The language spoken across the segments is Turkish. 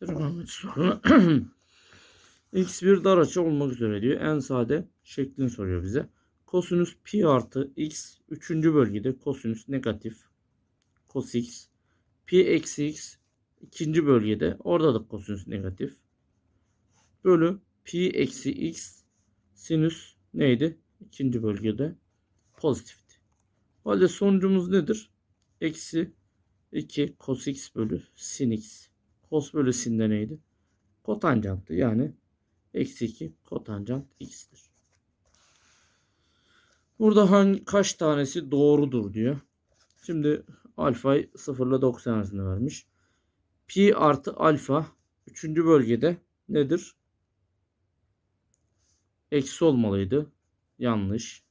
Trigonometri soru. X bir dar açı olmak üzere diyor. En sade şeklini soruyor bize. Kosinüs pi artı x 3. bölgede kosinüs negatif cos x pi eksi x ikinci bölgede orada da kosinüs negatif bölü pi eksi x sinüs neydi? İkinci bölgede pozitifti. O halde sonucumuz nedir? Eksi 2 cos x bölü sin x. Cos bölü sin de neydi? Kotanjanttı. Yani eksi 2 kotanjant x'tir. Burada hangi kaç tanesi doğrudur diyor. Şimdi alfayı 0 ile 90 arasında vermiş. Pi artı alfa 3. bölgede nedir? Eksi olmalıydı. Yanlış.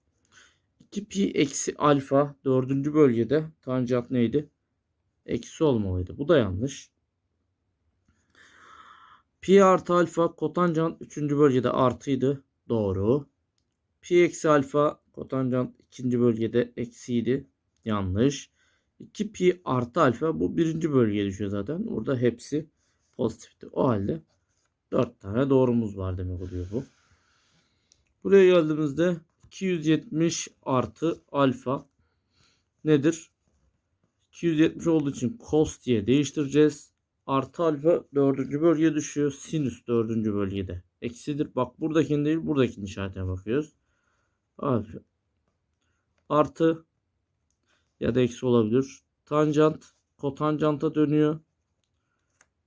2 pi eksi alfa 4. bölgede tanjant neydi? Eksi olmalıydı. Bu da yanlış. Pi artı alfa kotanjant 3. bölgede artıydı. Doğru. Pi eksi alfa kotanjant 2. bölgede eksiydi. Yanlış. 2 pi artı alfa bu birinci bölgeye düşüyor zaten. Burada hepsi pozitifti. O halde 4 tane doğrumuz var demek oluyor bu. Buraya geldiğimizde 270 artı alfa nedir? 270 olduğu için cos diye değiştireceğiz. Artı alfa 4. bölgeye düşüyor. Sinüs 4. bölgede. Eksidir. Bak buradakini değil buradakinin işaretine bakıyoruz. Alfa. Artı ya da eksi olabilir. Tanjant kotanjanta dönüyor.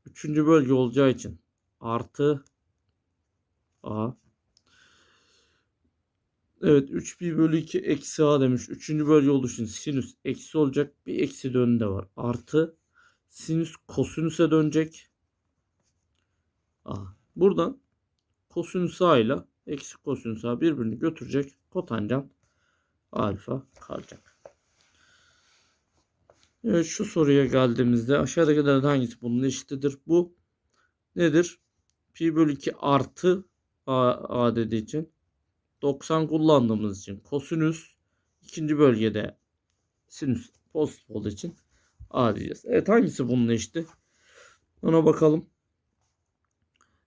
Üçüncü bölge olacağı için artı a. Evet 3 pi bölü 2 eksi a demiş. Üçüncü bölge olduğu için sinüs eksi olacak. Bir eksi de önünde var. Artı sinüs kosinüse dönecek. A. Buradan kosinüs a ile eksi kosinüs a birbirini götürecek. Kotanjant alfa kalacak. Evet şu soruya geldiğimizde aşağıdakilerden hangisi bunun eşitidir? Bu nedir? Pi bölü 2 artı a, a dediği için 90 kullandığımız için kosinüs ikinci bölgede sinüs pozitif olduğu için a diyeceğiz. Evet hangisi bunun eşiti? Ona bakalım.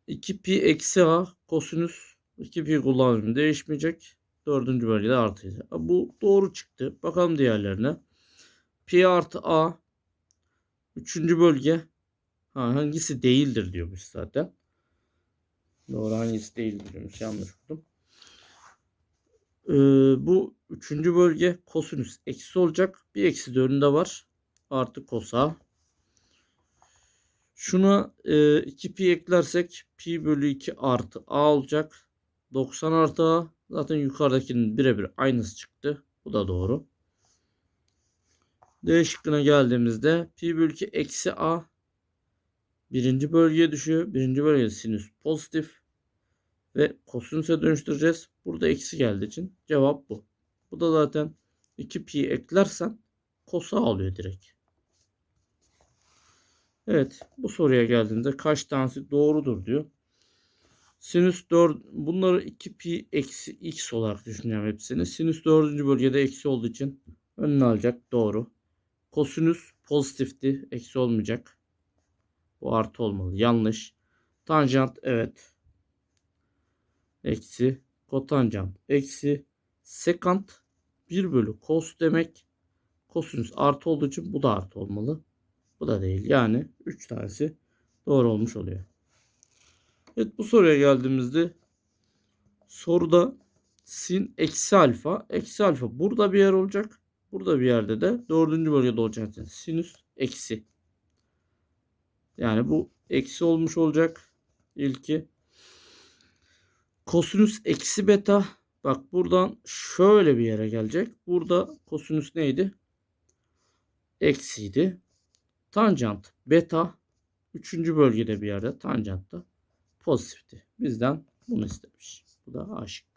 2 pi eksi a kosinüs 2 pi kullanımı değişmeyecek. Dördüncü bölgede artıydı. Bu doğru çıktı. Bakalım diğerlerine. Pi artı A. Üçüncü bölge. Ha, hangisi değildir diyormuş zaten. Doğru hangisi değildir diyormuş. Yanlış okudum. Ee, bu üçüncü bölge kosinüs eksi olacak. Bir eksi de önünde var. Artı kosa. Şuna e, 2 pi eklersek pi bölü 2 artı a olacak. 90 artı a. Zaten yukarıdakinin birebir aynısı çıktı. Bu da doğru. D şıkkına geldiğimizde pi bölü 2 eksi a birinci bölgeye düşüyor. Birinci bölgede sinüs pozitif ve kosinüse dönüştüreceğiz. Burada eksi geldiği için cevap bu. Bu da zaten 2 pi eklersen kosa alıyor direkt. Evet bu soruya geldiğinde kaç tanesi doğrudur diyor. Sinüs 4 bunları 2 pi eksi x olarak düşünüyorum hepsini. Sinüs 4. bölgede eksi olduğu için önüne alacak doğru. Kosinüs pozitifti. Eksi olmayacak. Bu artı olmalı. Yanlış. Tanjant evet. Eksi. Kotanjant eksi. Sekant 1 bölü kos demek. Kosinüs artı olduğu için bu da artı olmalı. Bu da değil. Yani 3 tanesi doğru olmuş oluyor. Evet bu soruya geldiğimizde soruda sin eksi alfa. Eksi alfa burada bir yer olacak. Burada bir yerde de dördüncü bölgede olacak. Sinüs eksi. Yani bu eksi olmuş olacak. İlki. Kosinüs eksi beta. Bak buradan şöyle bir yere gelecek. Burada kosinüs neydi? Eksiydi. Tanjant beta. Üçüncü bölgede bir yerde tanjantta pozitifti. Bizden bunu istemiş. Bu da aşık.